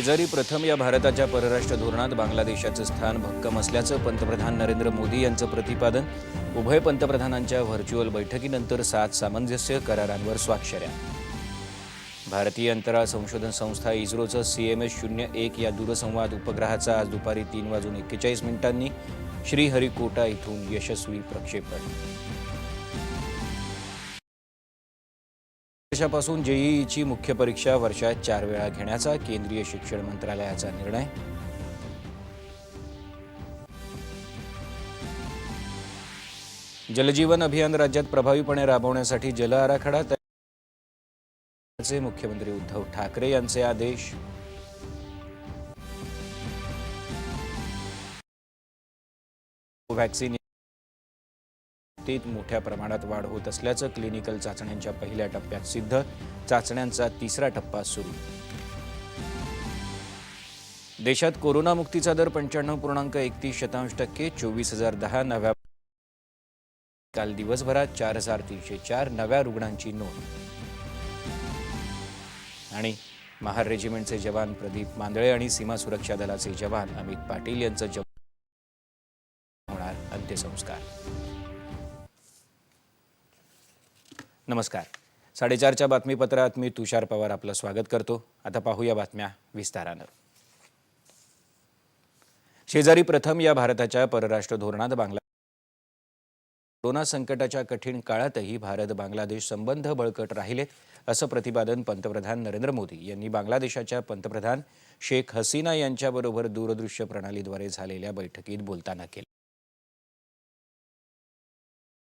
शेजारी प्रथम या भारताच्या परराष्ट्र धोरणात बांगलादेशाचं स्थान भक्कम असल्याचं पंतप्रधान नरेंद्र मोदी यांचं प्रतिपादन उभय पंतप्रधानांच्या व्हर्च्युअल बैठकीनंतर सात सामंजस्य करारांवर स्वाक्षऱ्या. भारतीय अंतराळ संशोधन संस्था इस्रोचं सी एम एस शून्य एक या दूरसंवाद उपग्रहाचा आज दुपारी तीन वाजून एक्केचाळीस मिनिटांनी श्रीहरिकोटा इथून यशस्वी प्रक्षेपण. वर्षापासून जेईईची मुख्य परीक्षा वर्षात चार वेळा घेण्याचा केंद्रीय शिक्षण मंत्रालयाचा निर्णय. जलजीवन अभियान राज्यात प्रभावीपणे राबवण्यासाठी जल आराखडा तयार मुख्यमंत्री उद्धव ठाकरे यांचे आदेश. व्हॅक्सिन बाबतीत मोठ्या प्रमाणात वाढ होत असल्याचं क्लिनिकल चाचण्यांच्या पहिल्या टप्प्यात सिद्ध. चाचण्यांचा तिसरा टप्पा सुरू. देशात कोरोनामुक्तीचा दर पंच्याण्णव पूर्णांक एकतीस शतांश टक्के चोवीस हजार दहा नव्या काल दिवसभरात चार हजार तीनशे चार नव्या रुग्णांची नोंद. आणि महार रेजिमेंटचे जवान प्रदीप मांदळे आणि सीमा सुरक्षा दलाचे जवान अमित पाटील यांचं जवान होणार अंत्यसंस्कार. नमस्कार. साडेचारच्या बातमीपत्रात मी तुषार पवार आपलं स्वागत करतो. आता पाहूया बातम्या विस्तारानं. शेजारी प्रथम या भारताच्या परराष्ट्र धोरणात बांगला कोरोना संकटाच्या कठीण काळातही भारत बांगलादेश संबंध बळकट राहिलेत असं प्रतिपादन पंतप्रधान नरेंद्र मोदी यांनी बांगलादेशाच्या पंतप्रधान शेख हसीना यांच्याबरोबर दूरदृश्य प्रणालीद्वारे झालेल्या बैठकीत बोलताना केलं.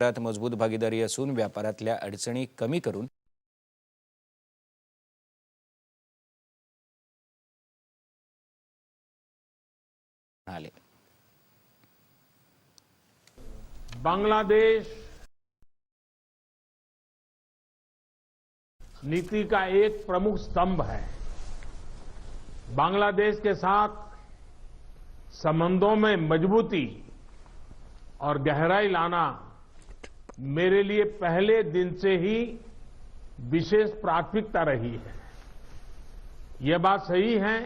व्यापारात मजबूत भागीदारी असून व्यापारातल्या अडचणी कमी करून आले. बांग्लादेश नीति का एक प्रमुख स्तंभ है। बांग्लादेश के साथ संबंधों में मजबूती और गहराई लाना मेरे लिए पहले दिन से ही विशेष प्राथमिकता रही है। यह बात सही है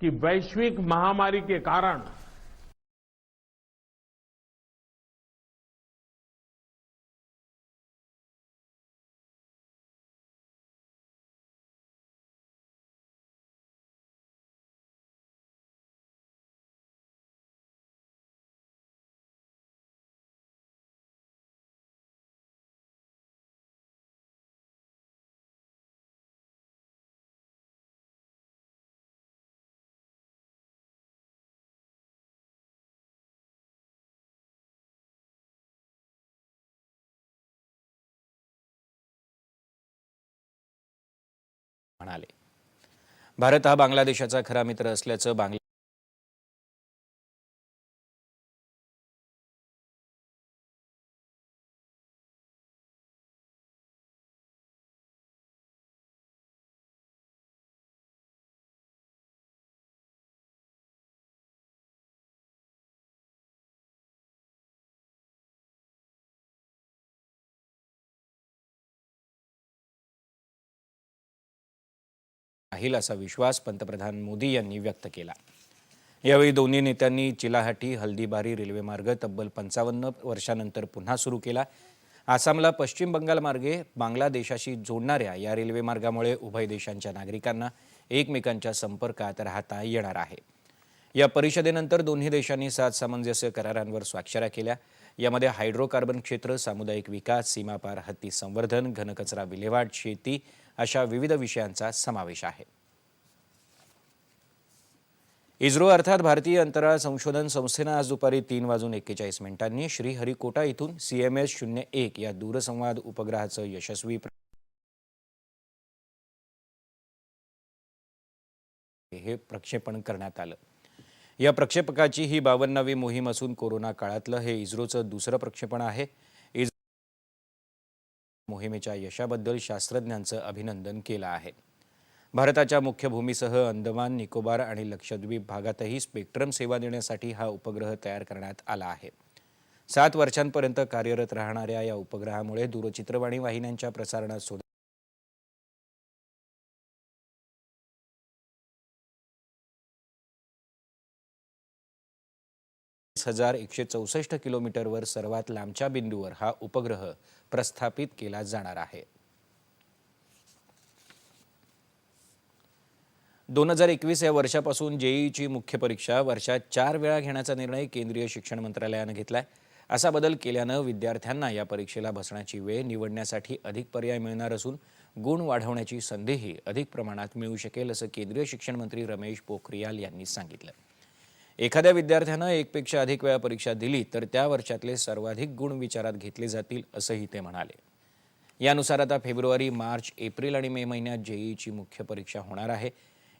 कि वैश्विक महामारी के कारण म्हणाले. भारत हा बांगलादेशाचा खरा मित्र असल्याचं बांगला राहील असा विश्वास पंतप्रधान मोदी यांनी व्यक्त केला. यावेळी दोन्ही नेत्यांनी चिलाहाटी हल्दीबारी रेल्वेमार्ग तब्बल पंचावन्न वर्षानंतर पुन्हा सुरू केला. आसामला पश्चिम बंगाल मार्गे बांगलादेशाशी जोडणाऱ्या या रेल्वेमार्गामुळे उभय देशांच्या नागरिकांना एकमेकांच्या संपर्कात राहता येणार आहे. या परिषदेनंतर दोन्ही देशांनी सात सामंजस्य करारांवर स्वाक्षऱ्या केल्या. यामध्ये हायड्रोकार्बन क्षेत्र सामुदायिक विकास सीमापार हत्ती संवर्धन घनकचरा विल्हेवाट शेती अशा विविध विषयांचा समावेश आहे. इस्रो अर्थात भारतीय अंतराळ संशोधन संस्थेनं आज दुपारी तीन वाजून एक्केचाळीस मिनिटांनी श्रीहरिकोटा इथून सी एम एस शून्य एक या दूरसंवाद उपग्रहाचं यशस्वी हे प्रक्षेपण करण्यात आलं. या प्रक्षेपकाची ही बावन्नावी मोहीम असून कोरोना काळातलं हे इस्रोचं दुसरं प्रक्षेपण आहे. मोहिमेच्या यशाबद्दल शास्त्रज्ञांचं अभिनंदन केलं आहे. भारताच्या मुख्य भूमीसह अंदमान निकोबार आणि लक्षद्वीप भागातही स्पेक्ट्रम सेवा देण्यासाठी हा उपग्रह तयार करण्यात आला आहे. सात वर्षांपर्यंत कार्यरत राहणाऱ्या या उपग्रहामुळे दूरचित्रवाणी वाहिन्यांच्या प्रसारणात सुद्धा हजार एकशे चौसष्ट किलोमीटरवर सर्वात लांबच्या बिंदूवर हा उपग्रह प्रस्थापित केला जाणार आहे. दोन हजार एकवीस या वर्षापासून जेईची मुख्य परीक्षा वर्षात चार वेळा घेण्याचा निर्णय केंद्रीय शिक्षण मंत्रालयानं घेतलाय. असा बदल केल्यानं विद्यार्थ्यांना या परीक्षेला बसण्याची वेळ निवडण्यासाठी अधिक पर्याय मिळणार असून गुण वाढवण्याची संधीही अधिक प्रमाणात मिळू शकेल असं केंद्रीय शिक्षण मंत्री रमेश पोखरियाल यांनी सांगितलं. एखाद्या विद्यार्थ्यानं एकपेक्षा अधिक वेळा परीक्षा दिली तर त्या वर्षातले सर्वाधिक गुण विचारात घेतले जातील असंही ते म्हणाले. यानुसार आता फेब्रुवारी मार्च एप्रिल आणि मे महिन्यात जेईची मुख्य परीक्षा होणार आहे.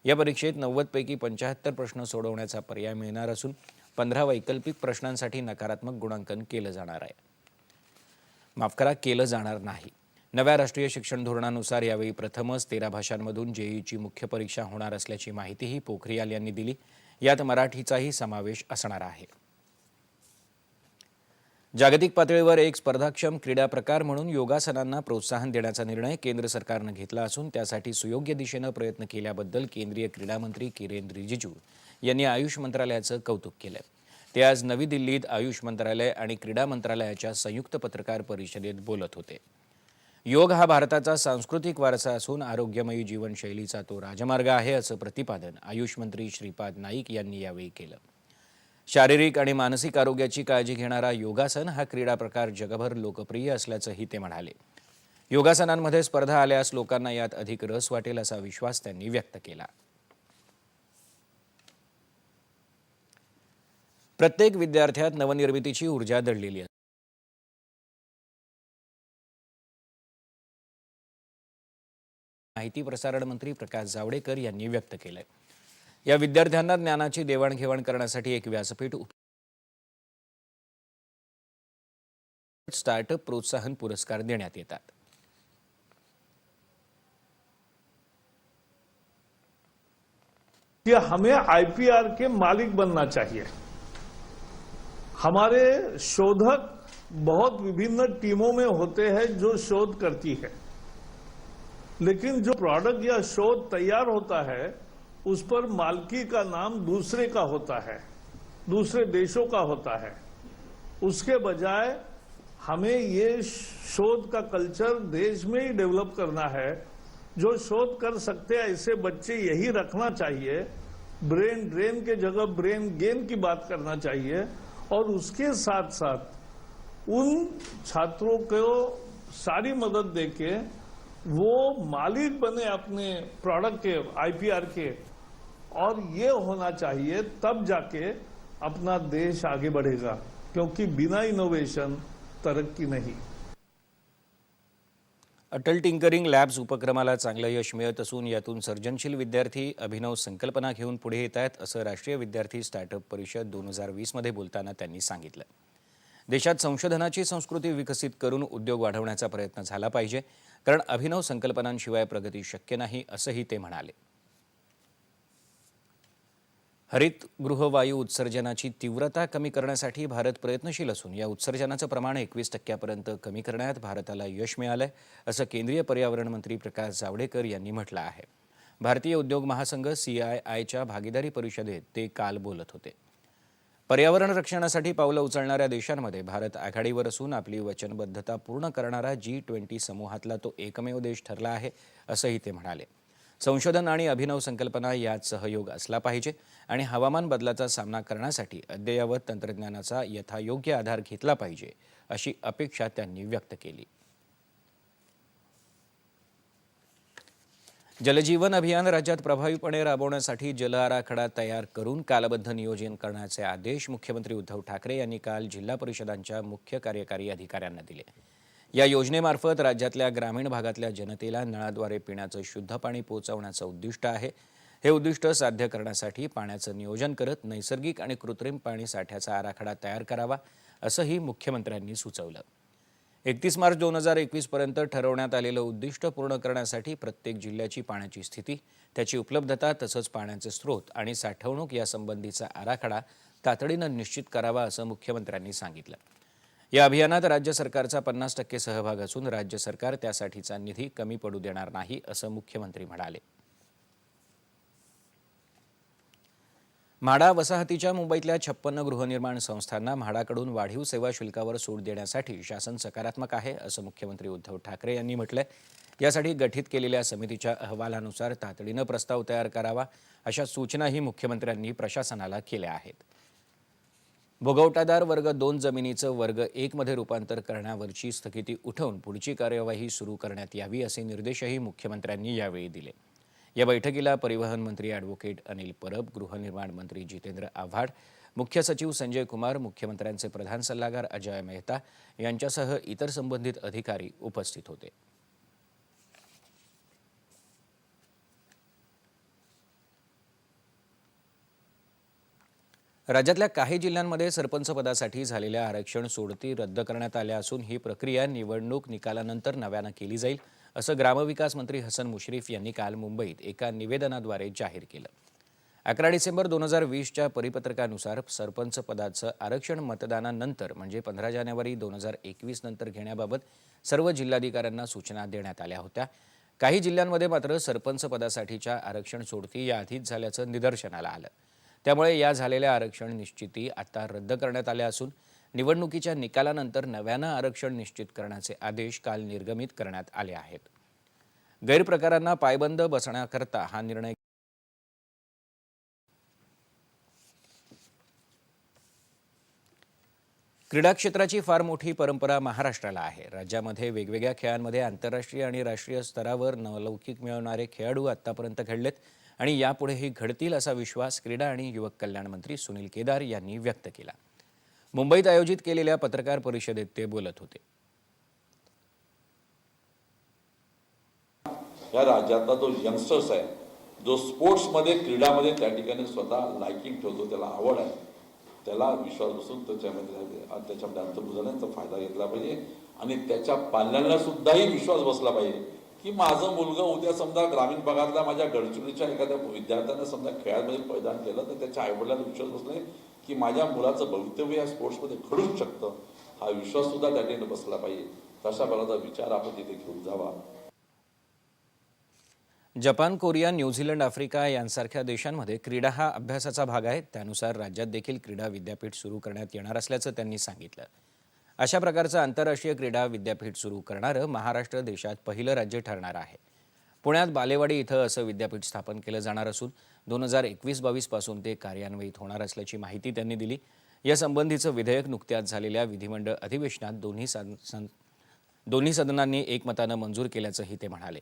या परीक्षेत नव्वदपैकी पंच्याहत्तर प्रश्न सोडवण्याचा पर्याय मिळणार असून पंधरा वैकल्पिक प्रश्नांसाठी नकारात्मक गुणांकन केलं जाणार आहे. माफ करा केलं जाणार नाही. नव्या राष्ट्रीय शिक्षण धोरणानुसार यावेळी प्रथमच तेरा भाषांमधून जेईची मुख्य परीक्षा होणार असल्याची माहितीही पोखरियाल यांनी दिली. यात मराठीचाही समावेश असणार आहे. जागतिक पातळीवर एक स्पर्धाक्षम क्रीडा प्रकार म्हणून योगासनांना प्रोत्साहन देण्याचा निर्णय केंद्र सरकारनं घेतला असून त्यासाठी सुयोग्य दिशेनं प्रयत्न केल्याबद्दल केंद्रीय क्रीडा मंत्री किरेन रिजिजू यांनी आयुष मंत्रालयाचं कौतुक केलं. ते आज नवी दिल्लीत आयुष मंत्रालय आणि क्रीडा मंत्रालयाच्या संयुक्त पत्रकार परिषदेत बोलत होते. योग हा भारताचा सांस्कृतिक वारसा असून आरोग्यमयी जीवनशैलीचा तो राजमार्ग आहे असं प्रतिपादन आयुष मंत्री श्रीपाद नाईक यांनी यावेळी केलं. शारीरिक आणि मानसिक आरोग्याची काळजी घेणारा योगासन हा क्रीडा प्रकार जगभर लोकप्रिय असल्याचंही ते म्हणाले. योगासनांमध्ये स्पर्धा आल्यास लोकांना यात अधिक रस वाटेल असा विश्वास त्यांनी व्यक्त केला. प्रत्येक विद्यार्थ्यात नवनिर्मितीची ऊर्जा दडलेली असते. माहिती प्रसारण मंत्री प्रकाश जावडेकर यांनी व्यक्त केलंय. या विद्यार्थ्यांना ज्ञानाची देवाणघेवाण करण्यासाठी एक व्यासपीठ स्टार्टअप प्रोत्साहन पुरस्कार देण्यात येतात. कि हमें आईपीआर के मालिक बनना चाहिए। हमारे शोधक बहुत विभिन्न टीमों में होते हैं जो शोध करती है। लेकिन जो प्रोडक्ट या शोध तैयार होता है उस पर मालकी का नाम दूसरे का होता है, दूसरे देशों का होता है। उसके बजाय हमें ये शोध का कल्चर देश में ही डेवलप करना है। जो शोध कर सकते हैं ऐसे बच्चे यही रखना चाहिए। ब्रेन ड्रेन के जगह ब्रेन गेन की बात करना चाहिए और उसके साथ साथ उन छात्रों को सारी मदद देके वो मालिक बने अपने प्रोडक्ट के, आईपीआर के और ये होना चाहिए तब जाके अपना देश आगे बढ़ेगा क्योंकि बिना इनोवेशन तरक्की नहीं। अटल टिंकरिंग लॅब्स उपक्रमाला चांगलं यश मिळत असून यातून सर्जनशील विद्यार्थी अभिनव संकल्पना घेऊन पुढे येत आहेत असं राष्ट्रीय विद्यार्थी स्टार्टअप परिषद दोन हजार वीसमध्ये बोलताना त्यांनी सांगितलं. देशात संशोधनाची संस्कृती विकसित करून उद्योग वाढवण्याचा प्रयत्न झाला पाहिजे कारण अभिनव संकल्पनांशिवाय प्रगती शक्य नाही असंही ते म्हणाले. हरितगृहवायू उत्सर्जनाची तीव्रता कमी करण्यासाठी भारत प्रयत्नशील असून या उत्सर्जनाचं प्रमाण एकवीस टक्क्यापर्यंत कमी करण्यात भारताला यश मिळालंय असं केंद्रीय पर्यावरण मंत्री प्रकाश जावडेकर यांनी म्हटलं आहे. भारतीय उद्योग महासंघ सी आय आयच्या भागीदारी परिषदेत ते काल बोलत होते. पर्यावरण रक्षणासाठी पावलं उचलणाऱ्या देशांमध्ये भारत आघाडीवर असून आपली वचनबद्धता पूर्ण करणारा जी ट्वेंटी समूहातला तो एकमेव देश ठरला आहे असंही ते म्हणाले. संशोधन आणि अभिनव संकल्पना यात सहयोग असला पाहिजे आणि हवामान बदलाचा सामना करण्यासाठी अद्ययावत तंत्रज्ञानाचा यथायोग्य आधार घेतला पाहिजे अशी अपेक्षा त्यांनी व्यक्त केली. जलजीवन अभियान राज्यात प्रभावीपणे राबवण्यासाठी जल आराखडा तयार करून कालबद्ध नियोजन करण्याचे आदेश मुख्यमंत्री उद्धव ठाकरे यांनी काल जिल्हा परिषदांच्या मुख्य कार्यकारी अधिकाऱ्यांना दिले. या योजनेमार्फत राज्यातल्या ग्रामीण भागातल्या जनतेला नळाद्वारे पिण्याचं शुद्ध पाणी पोहोचवण्याचं उद्दिष्ट आहे. हे उद्दिष्ट साध्य करण्यासाठी पाण्याचं नियोजन करत नैसर्गिक आणि कृत्रिम पाणी साठ्याचा आराखडा तयार करावा असंही मुख्यमंत्र्यांनी सुचवलं. एकतीस मार्च दोन हजार एकवीसपर्यंत ठरवण्यात आलेलं उद्दिष्ट पूर्ण करण्यासाठी प्रत्येक जिल्ह्याची पाण्याची स्थिती त्याची उपलब्धता तसंच पाण्याचे स्रोत आणि साठवणूक यासंबंधीचा आराखडा तातडीनं निश्चित करावा असं मुख्यमंत्र्यांनी सांगितलं. या अभियानात राज्य सरकारचा पन्नास टक्के सहभाग असून राज्य सरकार त्यासाठीचा निधी कमी पडू देणार नाही असं मुख्यमंत्री म्हणाले. म्हाडा वसाहतीच्या मुंबईतल्या छप्पन्न गृहनिर्माण संस्थांना म्हाडाकडून वाढीव सेवा शुल्कावर सूट देण्यासाठी शासन सकारात्मक आहे असं मुख्यमंत्री उद्धव ठाकरे यांनी म्हटलंय. यासाठी गठीत केलेल्या समितीच्या अहवालानुसार तातडीनं प्रस्ताव तयार करावा अशा सूचनाही मुख्यमंत्र्यांनी प्रशासनाला केल्या आहेत. भोगवटादार वर्ग दोन जमिनीचं वर्ग एकमध्ये रूपांतर करण्यावरची स्थगिती उठवून पुढची कार्यवाही सुरू करण्यात यावी असे निर्देशही मुख्यमंत्र्यांनी यावेळी दिले. या बैठकीला परिवहन मंत्री ॲडव्होकेट अनिल परब गृहनिर्माण मंत्री जितेंद्र आव्हाड मुख्य सचिव संजय कुमार मुख्यमंत्र्यांचे प्रधान सल्लागार अजय मेहता यांच्यासह इतर संबंधित अधिकारी उपस्थित होते. राज्यातल्या काही जिल्ह्यांमध्ये सरपंच पदासाठी झालेल्या आरक्षण सोडती रद्द करण्यात आल्या असून ही प्रक्रिया निवडणूक निकालानंतर नव्यानं केली जाईल असं ग्रामविकास मंत्री हसन मुश्रीफ यांनी काल मुंबईत एका निवेदनाद्वारे जाहीर केलं. अकरा डिसेंबर दोन हजार वीसच्या परिपत्रकानुसार सरपंच पदाचं आरक्षण मतदानानंतर म्हणजे पंधरा जानेवारी दोन हजार एकवीस नंतर घेण्याबाबत सर्व जिल्हाधिकाऱ्यांना सूचना देण्यात आल्या होत्या. काही जिल्ह्यांमध्ये मात्र सरपंच पदासाठीच्या आरक्षण सोडती याआधीच झाल्याचं निदर्शनाला आलं. त्यामुळे या झालेल्या आरक्षण निश्चिती आता रद्द करण्यात आल्या असून निवडणुकीच्या निकालानंतर नव्यानं आरक्षण निश्चित करण्याचे आदेश काल निर्गमित करण्यात आले आहेत. गैरप्रकारांना पायबंद बसण्याकरता हा निर्णय क्रीडा क्षेत्राची फार मोठी परंपरा महाराष्ट्राला आहे. राज्यामध्ये वेगवेगळ्या खेळांमध्ये आंतरराष्ट्रीय आणि राष्ट्रीय स्तरावर नवलौकिक मिळवणारे खेळाडू आतापर्यंत खेळलेत. आणि यापुढेही घडतील असा विश्वास क्रीडा आणि युवक कल्याण मंत्री सुनील केदार यांनी व्यक्त केला. मुंबईत आयोजित केलेल्या पत्रकार परिषदेत ते बोलत होते. या राज्यातला जो यंगस्टर्स आहे जो स्पोर्ट्समध्ये क्रीडामध्ये त्या ठिकाणी स्वतः लायकिंग ठेवतो त्याला आवड आहे त्याला विश्वास बसून त्याच्यामध्ये त्याच्यामध्ये अंतर्भूत फायदा घेतला पाहिजे. आणि त्याच्या पाल्यांना सुद्धाही विश्वास बसला पाहिजे. की माझं मुलगा उद्या समजा ग्रामीण भागातल्या माझ्या गडचिरोलीच्या एखाद्या विद्यार्थ्यांना समजा खेळामध्ये पैदान केलं तर त्याच्या आईवडिलांना विश्वास बसला की माझ्या मुलाचं भवितव्य या स्पोर्ट्समध्ये घडूच शकतं. हा विश्वास सुद्धा त्या ठिकाणी बसला पाहिजे. तशा प्रकारचा विचार आपण तिथे घेऊन जावा. Japan Korea New Zealand Africa यांसारख्या देशांमध्ये क्रीडा हा अभ्यासाचा भाग आहे. त्यानुसार राज्यात देखील क्रीडा विद्यापीठ सुरू करण्यात येणार असल्याचं त्यांनी सांगितलं. अशा प्रकारचं आंतरराष्ट्रीय क्रीडा विद्यापीठ सुरू करणारं महाराष्ट्र देशात पहिलं राज्य ठरणार आहे. पुण्यात बालेवाडी इथं असं विद्यापीठ स्थापन केलं जाणार असून दोन हजार एकवीस बावीसपासून ते कार्यान्वित होणार असल्याची माहिती त्यांनी दिली. यासंबंधीचं विधेयक नुकत्याच झालेल्या विधिमंडळ अधिवेशनात दोन्ही सन सं- दोन्ही सदनांनी एकमतानं मंजूर केल्याचंही ते म्हणाले.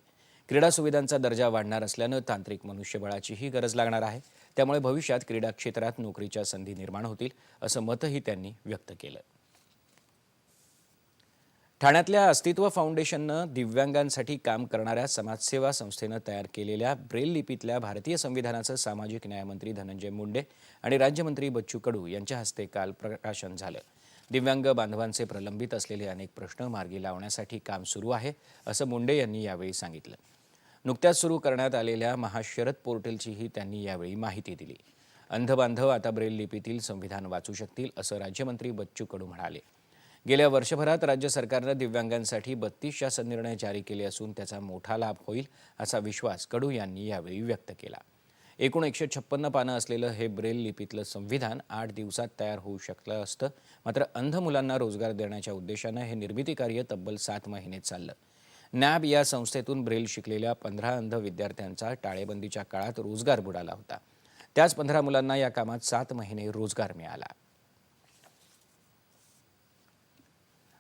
क्रीडा सुविधांचा दर्जा वाढणार असल्यानं तांत्रिक मनुष्यबळाचीही गरज लागणार आहे. त्यामुळे भविष्यात क्रीडा क्षेत्रात नोकरीच्या संधी निर्माण होतील असं मतही त्यांनी व्यक्त केलं. ठाण्यातल्या अस्तित्व फाउंडेशननं दिव्यांगांसाठी काम करणाऱ्या समाजसेवा संस्थेनं तयार केलेल्या ब्रेल लिपीतल्या भारतीय संविधानाचं सामाजिक न्यायमंत्री धनंजय मुंडे आणि राज्यमंत्री बच्चू कडू यांच्या हस्ते काल प्रकाशन झालं. दिव्यांग बांधवांचे प्रलंबित असलेले अनेक प्रश्न मार्गी लावण्यासाठी काम सुरू आहे असं मुंडे यांनी यावेळी सांगितलं. नुकत्याच सुरू करण्यात आलेल्या महाशरद पोर्टलचीही त्यांनी यावेळी माहिती दिली. अंधबांधव आता ब्रेल लिपीतील संविधान वाचू शकतील असं राज्यमंत्री बच्चू कडू म्हणाले. गेल्या वर्षभरात राज्य सरकारनं दिव्यांगांसाठी बत्तीस शासन निर्णय जारी केले असून त्याचा मोठा लाभ होईल असा विश्वास कडू यांनी यावेळी व्यक्त केला. एकूण एकशे छप्पन्न पानं असलेलं हे ब्रेल लिपीतलं संविधान आठ दिवसात तयार होऊ शकलं असतं. मात्र अंध मुलांना रोजगार देण्याच्या उद्देशानं हे निर्मिती कार्य तब्बल सात महिने चाललं. नॅब या संस्थेतून ब्रेल शिकलेल्या पंधरा अंध विद्यार्थ्यांचा टाळेबंदीच्या काळात रोजगार बुडाला होता. त्याच पंधरा मुलांना या कामात सात महिने रोजगार मिळाला.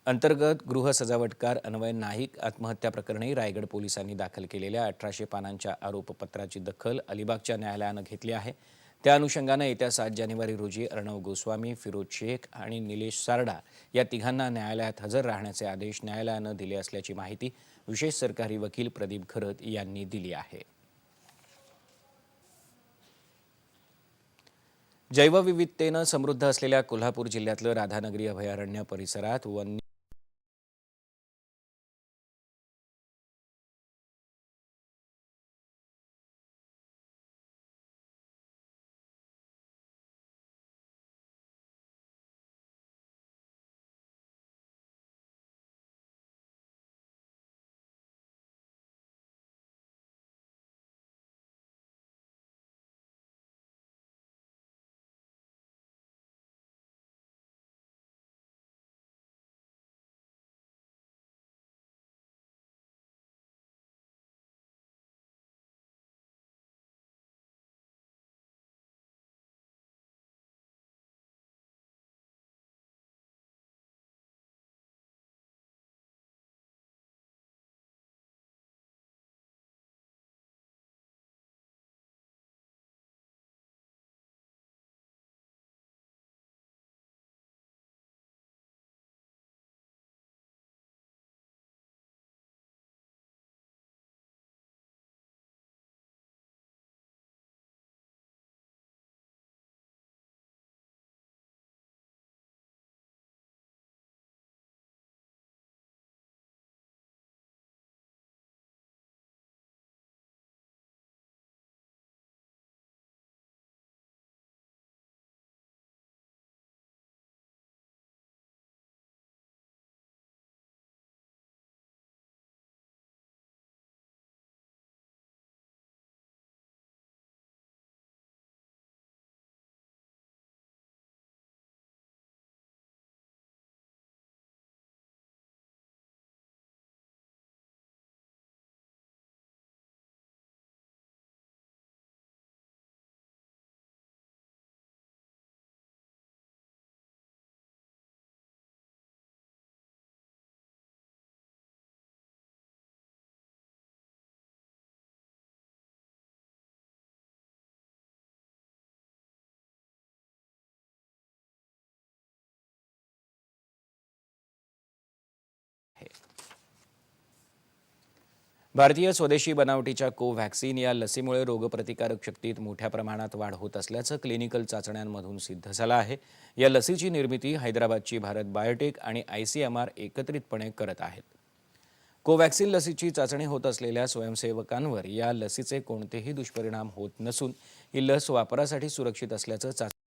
अंतर्गत गृह सजावटकार अन्वय नाईक आत्महत्या प्रकरणी रायगड पोलिसांनी दाखल केलेल्या अठराशे पानांच्या आरोपपत्राची दखल अलिबागच्या न्यायालयानं घेतली आहे. त्या अनुषंगानं येत्या सात जानेवारी रोजी अर्णव गोस्वामी फिरोज शेख आणि निलेश सारडा या तिघांना न्यायालयात हजर राहण्याचे आदेश न्यायालयानं दिले असल्याची माहिती विशेष सरकारी वकील प्रदीप खरत यांनी दिली आहे. जैवविविधतेनं समृद्ध असलेल्या कोल्हापूर जिल्ह्यातलं राधानगरी अभयारण्य परिसरात वन्य भारतीय स्वदेशी बनावटीच्या कोव्हॅक्सिन या लसीमुळे रोगप्रतिकारक शक्तीत मोठ्या प्रमाणात वाढ होत असल्याचं क्लिनिकल चाचण्यांमधून सिद्ध झालं आहे. या लसीची निर्मिती हैदराबादची भारत बायोटेक आणि आय सी एम आर एकत्रितपणे करत आहेत. कोव्हॅक्सिन लसीची चाचणी होत असलेल्या स्वयंसेवकांवर या लसीचे कोणतेही दुष्परिणाम होत नसून ही लस वापरासाठी सुरक्षित असल्याचं चाचणी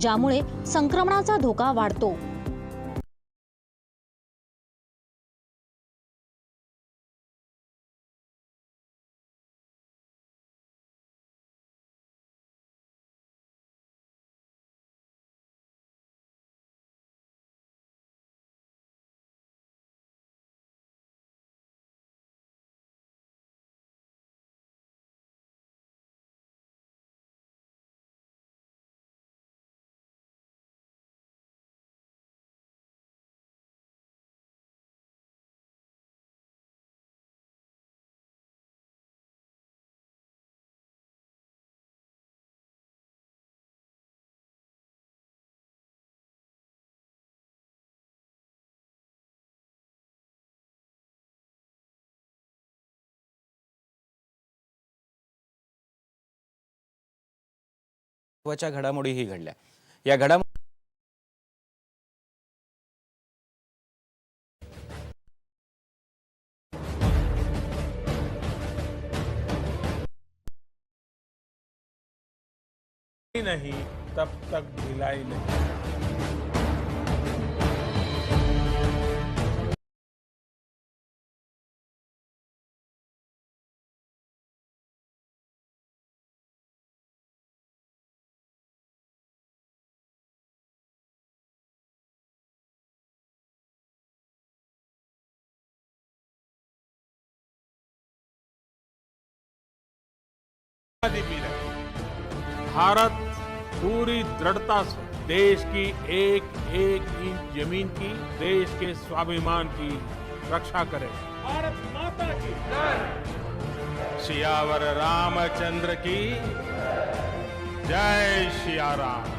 ज्यामुळे संक्रमणाचा धोका वाढतो. महत्त्वाच्या घडामोडीही घडल्या. या घडामोडी नहीं तब तक ढिलाई नहीं. भी रहे। भारत पूरी दृढ़ता से देश की एक एक इंच ज़मीन की देश के स्वाभिमान की रक्षा करे। भारत माता की सियावर रामचंद्र की जय सिया राम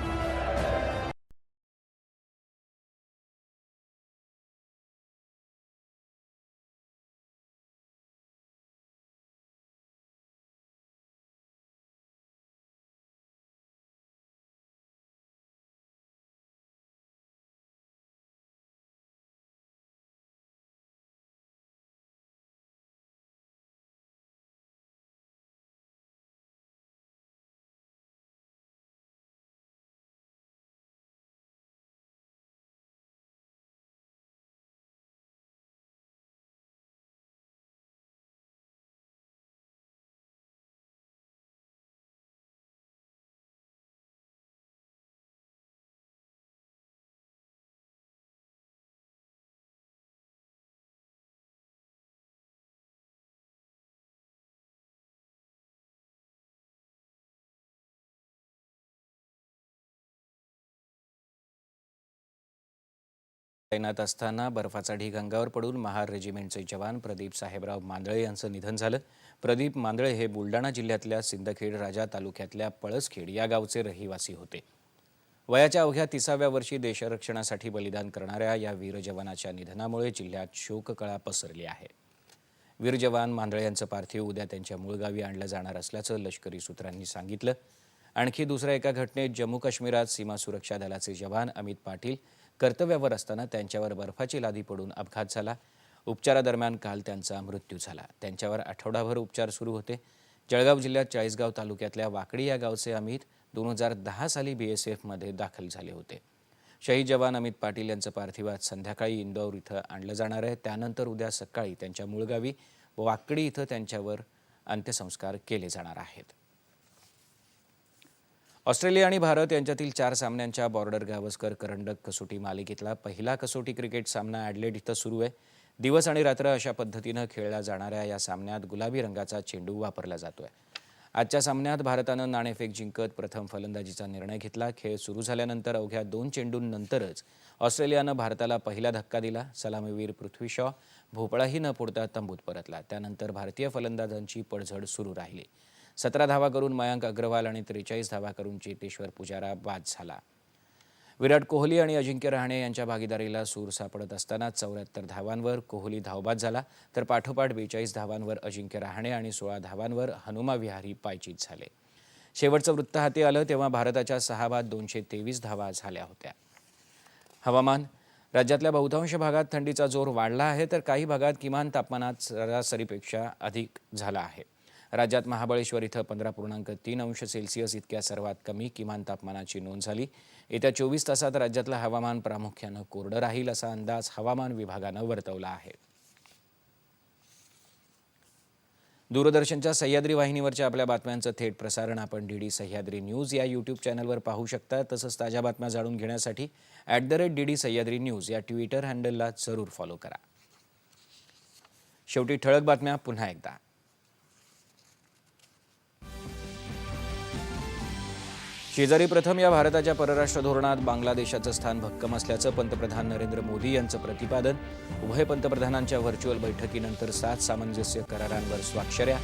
तैनात असताना बर्फाचा ढीग अंगावर पडून महार रेजिमेंटचे जवान प्रदीप साहेबराव मांदळे यांचं निधन झालं. प्रदीप मांदळे हे बुलडाणा जिल्ह्यातल्या सिंदखेड राजा तालुक्यातल्या पळसखेड या गावचे रहिवासी होते. वयाच्या अवघ्या तिसाव्या वर्षी देशरक्षणासाठी बलिदान करणाऱ्या या वीर जवानाच्या निधनामुळे जिल्ह्यात शोककळा पसरली आहे. वीर जवान मांदळे यांचं पार्थिव उद्या त्यांच्या मूळ गावी आणलं जाणार असल्याचं लष्करी सूत्रांनी सांगितलं. आणखी दुसऱ्या एका घटनेत जम्मू काश्मीरात सीमा सुरक्षा दलाचे जवान अमित पाटील कर्तव्यावर असताना त्यांच्यावर बर्फाची लादी पडून अपघात झाला. उपचारादरम्यान काल त्यांचा मृत्यू झाला. त्यांच्यावर आठवडाभर उपचार सुरू होते. जळगाव जिल्ह्यात चाळीसगाव तालुक्यातल्या वाकडी या गावचे अमित दोन हजार दहा साली बी एस एफमध्ये दाखल झाले होते. शहीद जवान अमित पाटील यांचं पार्थिव आज संध्याकाळी इंदौर इथं आणलं जाणार आहे. त्यानंतर उद्या सकाळी त्यांच्या मूळगावी वाकडी इथं त्यांच्यावर अंत्यसंस्कार केले जाणार आहेत. ऑस्ट्रेलिया आणि भारत यांच्यातील चार सामन्यांच्या बॉर्डर गावस्कर करंडक कसोटी मालिकेतला पहिला कसोटी क्रिकेट सामना ॲडलेड इथं सुरू आहे. दिवस आणि रात्र अशा पद्धतीनं खेळल्या जाणाऱ्या या सामन्यात गुलाबी रंगाचा चेंडू वापरला जातोय. आजच्या सामन्यात भारतानं नाणेफेक जिंकत प्रथम फलंदाजीचा निर्णय घेतला. खेळ सुरू झाल्यानंतर अवघ्या दोन चेंडूंनंतरच ऑस्ट्रेलियानं भारताला पहिला धक्का दिला. सलामीवीर पृथ्वी शॉ भोपळाही न फोडता तंबूत परतला. त्यानंतर भारतीय फलंदाजांची पडझड सुरू राहिली. सतरा धावा करून मयांक अग्रवाल आणि त्रेचाळीस धावा करून चेतेश्वर पुजारा बाद झाला. विराट कोहली आणि अजिंक्य रहाणे यांच्या भागीदारीला सूर सापडत असताना चौऱ्याहत्तर धावांवर कोहली धावबाद झाला तर पाठोपाठ बेचाळीस धावांवर अजिंक्य रहाणे आणि सोळा धावांवर हनुमा विहारी पायचीत झाले. शेवटचं वृत्त हाती आलं तेव्हा भारताच्या सहा बाद दोनशे तेवीस धावा झाल्या होत्या. हवामान राज्यातल्या बहुतांश भागात थंडीचा जोर वाढला आहे तर काही भागात किमान तापमानात सरासरीपेक्षा अधिक झाला आहे. राज्यात महाबळेश्वर इथं पंधरा पूर्णांक तीन अंश सेल्सिअस इतक्या सर्वात कमी किमान तापमानाची नोंद झाली. येत्या चोवीस तासात राज्यातलं हवामान प्रामुख्यानं कोरडं राहील असा अंदाज हवामान विभागानं वर्तवला आहे. दूरदर्शनच्या सह्याद्री वाहिनीवरच्या आपल्या बातम्यांचं थेट प्रसारण आपण डी डी सह्याद्री न्यूज या यूट्यूब चॅनलवर पाहू शकता. तसंच ताज्या बातम्या जाणून घेण्यासाठी at the rate D D Sahyadri news या ट्विटर हँडलला जरूर फॉलो करा. शेवटी ठळक बातम्या पुन्हा एकदा. शेजारी प्रथम या भारताच्या परराष्ट्र धोरणात बांगलादेशाचं स्थान भक्कम असल्याचं पंतप्रधान नरेंद्र मोदी यांचं प्रतिपादन. उभय पंतप्रधानांच्या व्हर्च्युअल बैठकीनंतर सात सामंजस्य करारांवर स्वाक्षऱ्या.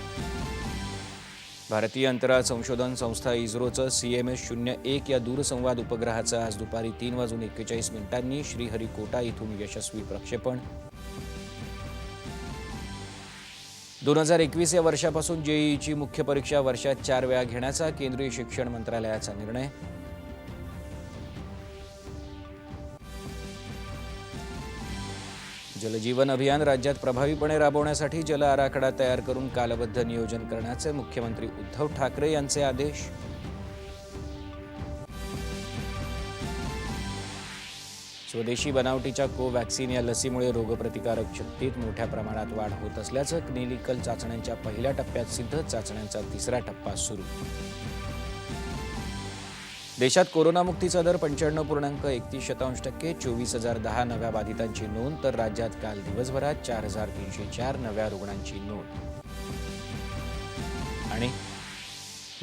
भारतीय अंतराळ संशोधन संस्था इस्रोचं सी एम एस शून्य एक या दूरसंवाद उपग्रहाचं आज दुपारी तीन वाजून एक्केचाळीस मिनिटांनी श्रीहरिकोटा इथून यशस्वी प्रक्षेपण. दोन हजार एकवीस या वर्षापासून जेईईची मुख्य परीक्षा वर्षात चार वेळा घेण्याचा केंद्रीय शिक्षण मंत्रालयाचा निर्णय. जलजीवन अभियान राज्यात प्रभावीपणे राबवण्यासाठी जल आराखडा तयार करून कालबद्ध नियोजन करण्याचे मुख्यमंत्री उद्धव ठाकरे यांचे आदेश. स्वदेशी बनावटीच्या कोवॅक्सिन या लसीमुळे रोगप्रतिकारक शक्तीत मोठ्या प्रमाणात वाढ होत असल्याचं क्लिनिकल चाचण्यांच्या पहिल्या टप्प्यात सिद्ध चाचण्यांचा तिसरा टप्पा सुरू. देशात कोरोनामुक्तीचा दर पंच्याण्णव पूर्णांक एकतीस शतांश टक्के चोवीस हजार दहा नव्या बाधितांची नोंद तर राज्यात काल दिवसभरात चार हजार तीनशे चार नव्या रुग्णांची नोंद. आणि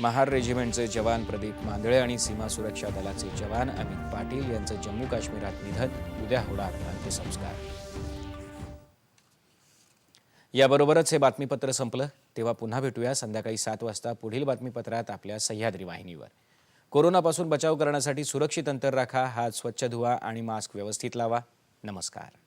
महार रेजिमेंटचे जवान प्रदीप मांदळे आणि सीमा सुरक्षा दलाचे जवान अमित पाटील यांचं जम्मू काश्मीरात निधन. उद्या होणार अंत्यसंस्कार. याबरोबरच हे बातमीपत्र संपलं. तेव्हा पुन्हा भेटूया संध्याकाळी सात वाजता पुढील बातमीपत्रात आपल्या सह्याद्री वाहिनीवर. कोरोनापासून बचाव करण्यासाठी सुरक्षित अंतर राखा हात स्वच्छ धुवा आणि मास्क व्यवस्थित लावा. नमस्कार.